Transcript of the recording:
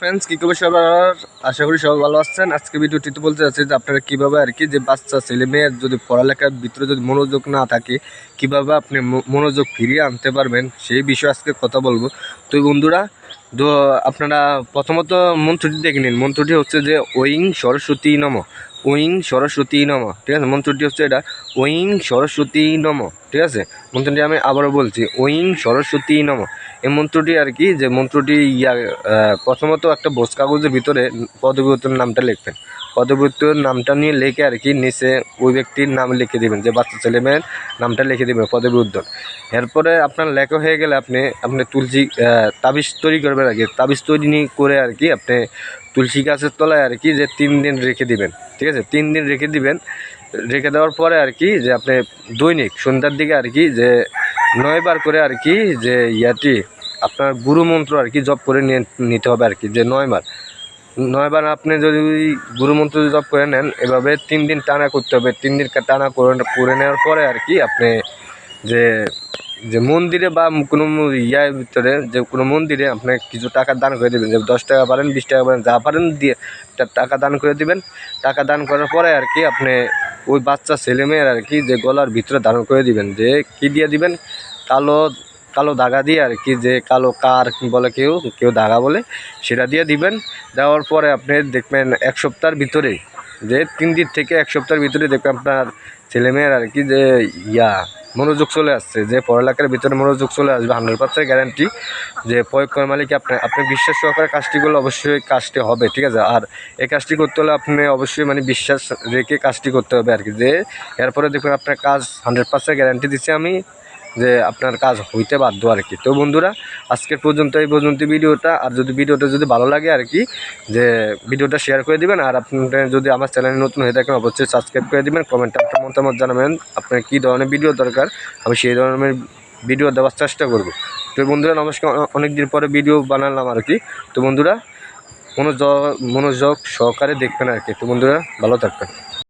Friends কী করবে সবার? আশা করি সবাই ভালো আছেন। আজকে ভিডিওটিতে বলতে চাচ্ছি যে আপনারা কীভাবে আর কি যে বাচ্চা, ছেলে মেয়ের যদি পড়ালেখার ভিতরে যদি মনোযোগ না থাকে, কীভাবে আপনি মনোযোগ ফিরিয়ে আনতে পারবেন, সেই বিষয়ে আজকে কথা বলব। তো বন্ধুরা, তো আপনারা প্রথমত মন্ত্রটি দেখে নিন। মন্ত্রটি হচ্ছে যে ওয়িং সরস্বতী নম। ওয়িং সরস্বতী নম। ঠিক আছে? মন্ত্রটি হচ্ছে এটা, ওয়িং সরস্বতী নম। ঠিক আছে? মন্ত্রটি আমি আবারও বলছি, ওয়িং সরস্বতী নম। এই মন্ত্রটি আর কি, যে মন্ত্রটি ইয়া প্রথমত একটা বোস কাগজের ভিতরে পদবিত্তর নামটা লিখবেন। পদবিত্তর নামটা নিয়ে লিখে আর কি নিচে ওই ব্যক্তির নাম লিখে দিবেন, যে বাচ্চা ছেলে মেয়ের নামটা লিখে দিবেন পদবী উদ্যোগ এরপরে আপনার লেখা হয়ে গেলে আপনি আপনি তুলসী তাবিজ তৈরি করবেন আর কি। তাবিজ তৈরি করে আর কি আপনি তুলসী গাছের তলায় আর কি যে তিন দিন রেখে দিবেন, ঠিক আছে? তিন দিন রেখে দিবেন। রেখে দেওয়ার পরে আর কি যে আপনি দৈনিক সন্ধ্যার দিকে আর কি যে নয়বার করে আর কি যে ইয়াটি আপনার গুরু মন্ত্র আর কি জব করে নিয়ে নিতে হবে আর কি, যে নয়বার নয়বার আপনি যদি গুরু মন্ত্র জপ করে নেন, এভাবে তিন দিন টানা করতে হবে। তিন দিন টানা করে করে নেওয়ার পরে আর কি আপনি যে যে মন্দিরে বা কোনো ইয়ার ভিতরে, যে কোনো মন্দিরে আপনি কিছু টাকা দান করে দেবেন। যে দশ টাকা পারেন, বিশ টাকা পারেন, যা পারেন দিয়ে টাকা দান করে দিবেন। টাকা দান করার পরে আর কি আপনি ওই বাচ্চা ছেলেমেয়ের আর কি যে গলার ভিতরে ধারণ করে দিবেন। যে কি দিয়ে দিবেন? কালো কালো দাগা দিয়ে আর কি যে কালো কার বলে কেউ কেউ দাগা বলে, সেটা দিয়ে দিবেন। দেওয়ার পরে আপনি দেখবেন এক সপ্তাহের ভিতরে, যে তিন দিন থেকে এক সপ্তাহের ভিতরে দেখবেন আপনার ছেলেমেয়ের আর কি যে ইয়া, মনোযোগ চলে আসছে, যে পড়ালেখার ভিতরে মনোযোগ চলে আসবে হান্ড্রেড পার্সেন্ট গ্যারান্টি যে প্রয়োগ করার মালিক আপনি আপনি বিশ্বাস সহকারে কাজটি করলে অবশ্যই কাজটি হবে, ঠিক আছে? আর এই কাজটি করতে হলে আপনি অবশ্যই মানে বিশ্বাস রেখে কাজটি করতে হবে আর কি, যে এরপরে দেখুন আপনার কাজ হান্ড্রেড পার্সেন্ট গ্যারান্টি দিচ্ছি আমি। যে আপনার কাজ হইতে বাধ্য আর কি তো বন্ধুরা, আজকের পর্যন্ত, এই পর্যন্ত ভিডিওটা, আর যদি ভিডিওটা যদি ভালো লাগে আর কি যে ভিডিওটা শেয়ার করে দিবেন, আর আপনারা যদি আমার চ্যানেলে নতুন হয়ে থাকেন, অবশ্যই সাবস্ক্রাইব করে দিবেন কমেন্টে আপনার মতামত জানাবেন, আপনার কী ধরনের ভিডিও দরকার, আমি সেই ধরনের ভিডিও দেওয়ার চেষ্টা করব। তো বন্ধুরা, নমস্কার অনেক দিন পরে ভিডিও বানালাম আর কি তো বন্ধুরা মনোযোগ মনোযোগ সহকারে দেখবেন আর কি তো বন্ধুরা, ভালো থাকবেন।